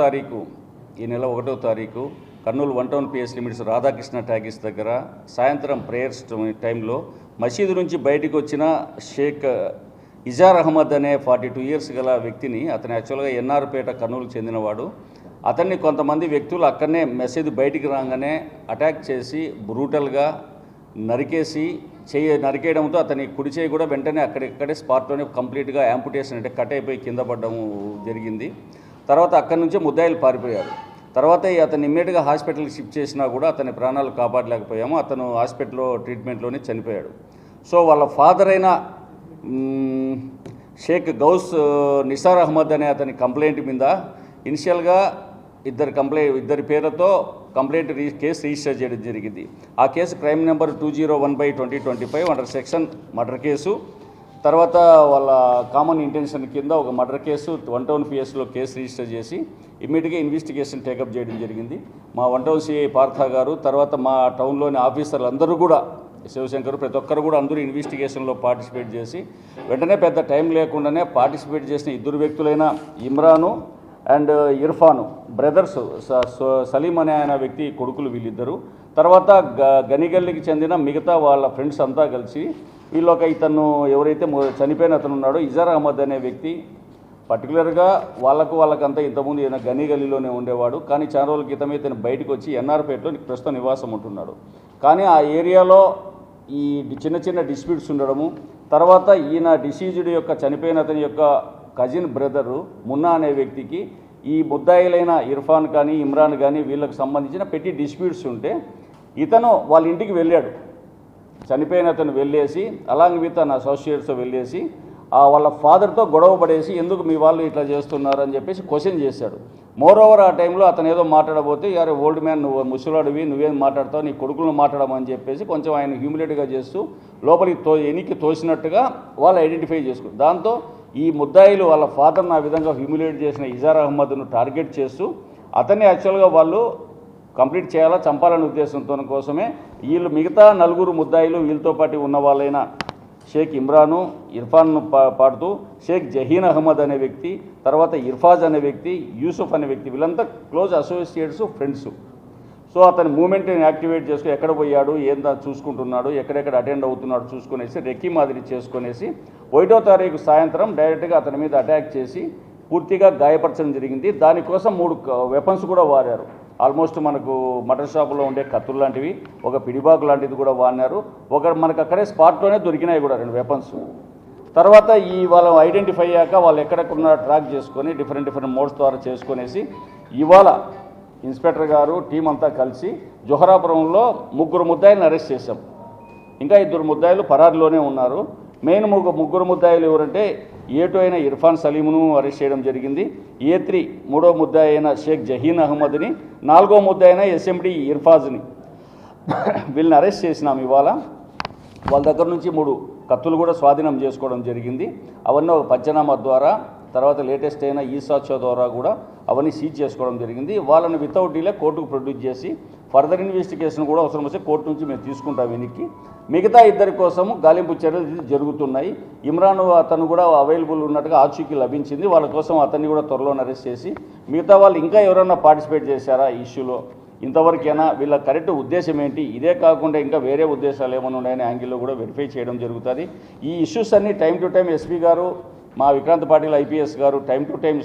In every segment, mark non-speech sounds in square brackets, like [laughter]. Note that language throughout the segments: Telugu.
తారీఖు ఈ నెల ఒకటో తారీఖు Kurnool one town PS limits Radhakrishna talkies దగ్గర సాయంత్రం ప్రేయర్స్ టైంలో మసీదు నుంచి బయటికి వచ్చిన షేక్ ఇజార్ అహ్మద్ అనే ఫార్టీ టూ ఇయర్స్ గల వ్యక్తిని అతను యాక్చువల్గా ఎన్ఆర్పేట కర్నూలు చెందినవాడు. అతన్ని కొంతమంది వ్యక్తులు అక్కడనే మసీదు బయటికి రాగానే అటాక్ చేసి బ్రూటల్గా నరికేసి చేయ నరికేయడంతో అతని కుడి చేయి కూడా వెంటనే అక్కడిక్కడే స్పాట్లోనే కంప్లీట్గా యాంపుటేషన్ అంటే కట్ అయిపోయి కింద పడడం జరిగింది. తర్వాత అక్కడి నుంచే ముద్దాయిలు పారిపోయారు. తర్వాత అతను ఇమ్మీడియట్గా హాస్పిటల్కి షిఫ్ట్ చేసినా కూడా అతని ప్రాణాలు కాపాడలేకపోయాము. అతను హాస్పిటల్లో ట్రీట్మెంట్లోనే చనిపోయాడు. సో వాళ్ళ ఫాదర్ అయిన షేక్ గౌస్ నిసార్ అహ్మద్ అనే అతని కంప్లైంట్ మీద ఇనిషియల్గా ఇద్దరు కంప్లైంట్ ఇద్దరి పేరుతో కంప్లైంట్ రీ కేసు రిజిస్టర్ చేయడం జరిగింది. ఆ case crime number two zero one by twenty twenty five under section murder case. తర్వాత వాళ్ళ కామన్ ఇంటెన్షన్ కింద ఒక మర్డర్ కేసు వన్ టౌన్ పిఎస్లో కేసు రిజిస్టర్ చేసి ఇమ్మీడియట్గా ఇన్వెస్టిగేషన్ టేకప్ చేయడం జరిగింది. మా వన్ టౌన్ సిఐ పార్థ గారు తర్వాత మా టౌన్లోని ఆఫీసర్లు అందరూ కూడా శివశంకర్ ప్రతి ఒక్కరు కూడా అందరూ ఇన్వెస్టిగేషన్లో పార్టిసిపేట్ చేసి వెంటనే పెద్ద టైం లేకుండానే పార్టిసిపేట్ చేసిన ఇద్దరు వ్యక్తులైన ఇమ్రాను అండ్ ఇర్ఫాను బ్రదర్స్ స- సలీం అనే ఆయన వ్యక్తి కొడుకులు వీళ్ళిద్దరు. తర్వాత గ- గనిగల్లికి చెందిన మిగతా వాళ్ళ ఫ్రెండ్స్ అంతా కలిసి ఈలోక ఇతను ఎవరైతే చనిపోయిన అతను ఉన్నాడో ఇజార్ అహ్మద్ అనే వ్యక్తి పర్టికులర్గా వాళ్ళకు వాళ్ళకంతా ఇంతకుముందు ఈయన గనీ గల్లీలోనే ఉండేవాడు కానీ చాలా రోజుల క్రితమే ఇతను బయటకు వచ్చి ఎన్ఆర్పేటలో ప్రస్తుతం నివాసం ఉంటున్నాడు. కానీ ఆ ఏరియాలో ఈ చిన్న చిన్న డిస్ప్యూట్స్ ఉండడము తర్వాత ఈయన డిసీజుడ్ యొక్క చనిపోయిన అతని యొక్క కజిన్ బ్రదరు మున్నా అనే వ్యక్తికి ఈ ముద్దాయిలైన ఇర్ఫాన్ కానీ ఇమ్రాన్ కానీ వీళ్ళకు సంబంధించిన పెట్టి డిస్ప్యూట్స్ ఉంటే ఇతను వాళ్ళ ఇంటికి వెళ్ళాడు. చనిపోయిన అతను వెళ్ళేసి అలాంగ్ విత్ తన అసోసియేట్స్తో వెళ్ళేసి ఆ వాళ్ళ ఫాదర్తో గొడవ పడేసి ఎందుకు మీ వాళ్ళు ఇట్లా చేస్తున్నారు? అని చెప్పేసి క్వశ్చన్ చేశాడు. మోర్ ఓవర్ ఆ టైంలో అతను ఏదో మాట్లాడబోతే యారు ఓల్డ్ మ్యాన్ నువ్వు ముసలాడివి నువ్వేం మాట్లాడతావు నీ కొడుకులను మాట్లాడమని చెప్పేసి కొంచెం ఆయన హ్యూమిలేట్గా చేస్తూ లోపలికి తో ఎనికి తోసినట్టుగా వాళ్ళు ఐడెంటిఫై చేసుకు దాంతో ఈ ముద్దాయిలు వాళ్ళ ఫాదర్ని ఆ విధంగా హ్యూమిలేట్ చేసిన ఇజార్ అహ్మద్ను టార్గెట్ చేస్తూ అతన్ని యాక్చువల్గా వాళ్ళు కంప్లీట్ చేయాలా చంపాలనే ఉద్దేశంతో కోసమే వీళ్ళు మిగతా నలుగురు ముద్దాయిలు వీళ్ళతో పాటు ఉన్న వాళ్ళైన షేక్ ఇమ్రాను ఇర్ఫాన్ను పా పాడుతూ షేక్ జహీన్ అహ్మద్ అనే వ్యక్తి తర్వాత ఇర్ఫాజ్ అనే వ్యక్తి యూసుఫ్ అనే వ్యక్తి వీళ్ళంతా క్లోజ్ అసోసియేట్స్ ఫ్రెండ్స్. సో అతని మూమెంట్ని యాక్టివేట్ చేసుకుని ఎక్కడ పోయాడు ఏం చూసుకుంటున్నాడు ఎక్కడెక్కడ అటెండ్ అవుతున్నాడు చూసుకునేసి రెక్కి మాదిరి చేసుకునేసి ఒకటో తారీఖు సాయంత్రం డైరెక్ట్గా అతని మీద అటాక్ చేసి పూర్తిగా గాయపరచడం జరిగింది. దానికోసం మూడు వెపన్స్ కూడా వారారు. ఆల్మోస్ట్ మనకు మటన్ షాపులో ఉండే కత్తులు లాంటివి ఒక పిడిబాకు లాంటిది కూడా వాడినారు. ఒక మనకు అక్కడే స్పాట్లోనే దొరికినాయి కూడా రెండు వెపన్స్. తర్వాత ఈ వాళ్ళు ఐడెంటిఫై అయ్యాక వాళ్ళు ఎక్కడెక్కడ ట్రాక్ చేసుకొని డిఫరెంట్ డిఫరెంట్ మోడ్స్ ద్వారా చేసుకునేసి ఇవాళ ఇన్స్పెక్టర్ గారు టీం అంతా కలిసి జొహరాపురంలో ముగ్గురు ముద్దాయిలను అరెస్ట్ చేశాం. ఇంకా ఇద్దరు ముద్దాయిలు పరారిలోనే ఉన్నారు. మెయిన్ ముగ్గు ముగ్గురు ముద్దాయిలు ఎవరంటే ఏటు అయిన ఇర్ఫాన్ సలీమును అరెస్ట్ చేయడం జరిగింది. ఏ త్రీ మూడో ముద్దాయి అయిన షేక్ జహీన్ అహ్మద్ని నాలుగో ముద్దాయి అయిన ఎస్ఎండి ఇర్ఫాజ్ని [coughs] వీళ్ళని అరెస్ట్ చేసినాం ఇవాళ. వాళ్ళ దగ్గర నుంచి మూడు కత్తులు కూడా స్వాధీనం చేసుకోవడం జరిగింది. అవన్నీ ఒక పంచనామా ద్వారా తర్వాత లేటెస్ట్ అయిన ఈసాచో ద్వారా కూడా అవన్నీ సీజ్ చేసుకోవడం జరిగింది. వాళ్ళని వితౌట్ డీలే కోర్టుకు ప్రొడ్యూస్ చేసి ఫర్దర్ ఇన్వెస్టిగేషన్ కూడా అవసరం వస్తే కోర్టు నుంచి మేము తీసుకుంటాం వెనక్కి. మిగతా ఇద్దరి కోసము గాలింపు చర్యలు జరుగుతున్నాయి. ఇమ్రాన్ అతను కూడా అవైలబుల్ ఉన్నట్టుగా ఆచూకీ లభించింది. వాళ్ళ కోసం అతన్ని కూడా త్వరలో అరెస్ట్ చేసి మిగతా వాళ్ళు ఇంకా ఎవరైనా పార్టిసిపేట్ చేశారా ఈ ఇష్యూలో? ఇంతవరకైనా? వీళ్ళ కరెక్ట్ ఉద్దేశం ఏంటి? ఇదే కాకుండా ఇంకా వేరే ఉద్దేశాలు ఏమైనా ఉన్నాయనే యాంగిల్లో కూడా వెరిఫై చేయడం జరుగుతుంది. ఈ ఇష్యూస్ అన్ని టైం టు టైం ఎస్పీ గారు మా విక్రాంత్ పాటిల్ ఐపీఎస్ గారు టైం టు టైం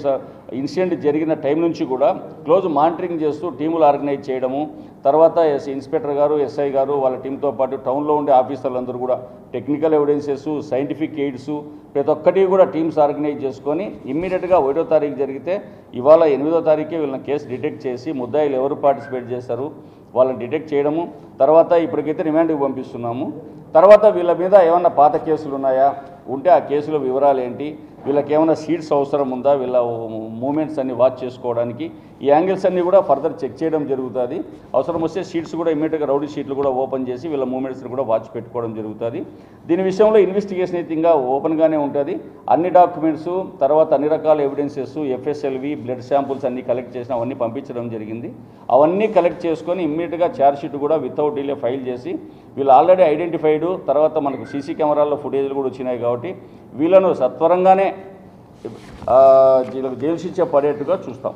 ఇన్సిడెంట్ జరిగిన టైం నుంచి కూడా క్లోజ్ మానిటరింగ్ చేస్తూ టీములు ఆర్గనైజ్ చేయడము తర్వాత ఎస్ ఇన్స్పెక్టర్ గారు ఎస్ఐ గారు వాళ్ళ టీంతో పాటు టౌన్లో ఉండే ఆఫీసర్లందరూ కూడా టెక్నికల్ ఎవిడెన్సెస్ సైంటిఫిక్ ఎయిడ్స్ ప్రతి ఒక్కటి కూడా టీమ్స్ ఆర్గనైజ్ చేసుకొని ఇమ్మీడియట్గా ఒకటో తారీఖు జరిగితే ఇవాళ ఎనిమిదో తారీఖే వీళ్ళని కేసు డిటెక్ట్ చేసి ముద్దాయిలు ఎవరు పార్టిసిపేట్ చేశారు వాళ్ళని డిటెక్ట్ చేయడము తర్వాత ఇప్పటికైతే రిమాండ్కి పంపిస్తున్నాము. తర్వాత వీళ్ళ మీద ఏమన్నా పాత కేసులు ఉన్నాయా? ఉంటే ఆ కేసులో వివరాలు ఏంటి వీళ్ళకి ఏమైనా సీట్స్ అవసరం ఉందా? వీళ్ళ మూమెంట్స్ అన్ని వాచ్ చేసుకోవడానికి. ఈ యాంగిల్స్ అన్ని కూడా ఫర్దర్ చెక్ చేయడం జరుగుతుంది. అవసరం వస్తే సీట్స్ కూడా ఇమీడియట్గా రౌడీ షీట్లు కూడా ఓపెన్ చేసి వీళ్ళ మూమెంట్స్ని కూడా వాచ్ పెట్టుకోవడం జరుగుతుంది. దీని విషయంలో ఇన్వెస్టిగేషన్ అయితే ఇంకా ఓపెన్గానే ఉంటుంది. అన్ని డాక్యుమెంట్స్ తర్వాత అన్ని రకాల ఎవిడెన్సెస్ ఎఫ్ఎస్ఎల్వి బ్లడ్ శాంపుల్స్ అన్ని కలెక్ట్ చేసిన అవన్నీ పంపించడం జరిగింది. అవన్నీ కలెక్ట్ చేసుకొని ఇమ్మీడియట్గా ఛార్జ్ షీట్ కూడా వితౌట్ డిలే ఫైల్ చేసి వీళ్ళు ఆల్రెడీ ఐడెంటిఫైడ్ తర్వాత మనకు సీసీ కెమెరాల్లో ఫుటేజ్లు కూడా వచ్చినాయి కాబట్టి వీళ్ళను సత్వరంగానే జైలు శిక్ష పడేట్టుగా చూస్తాం.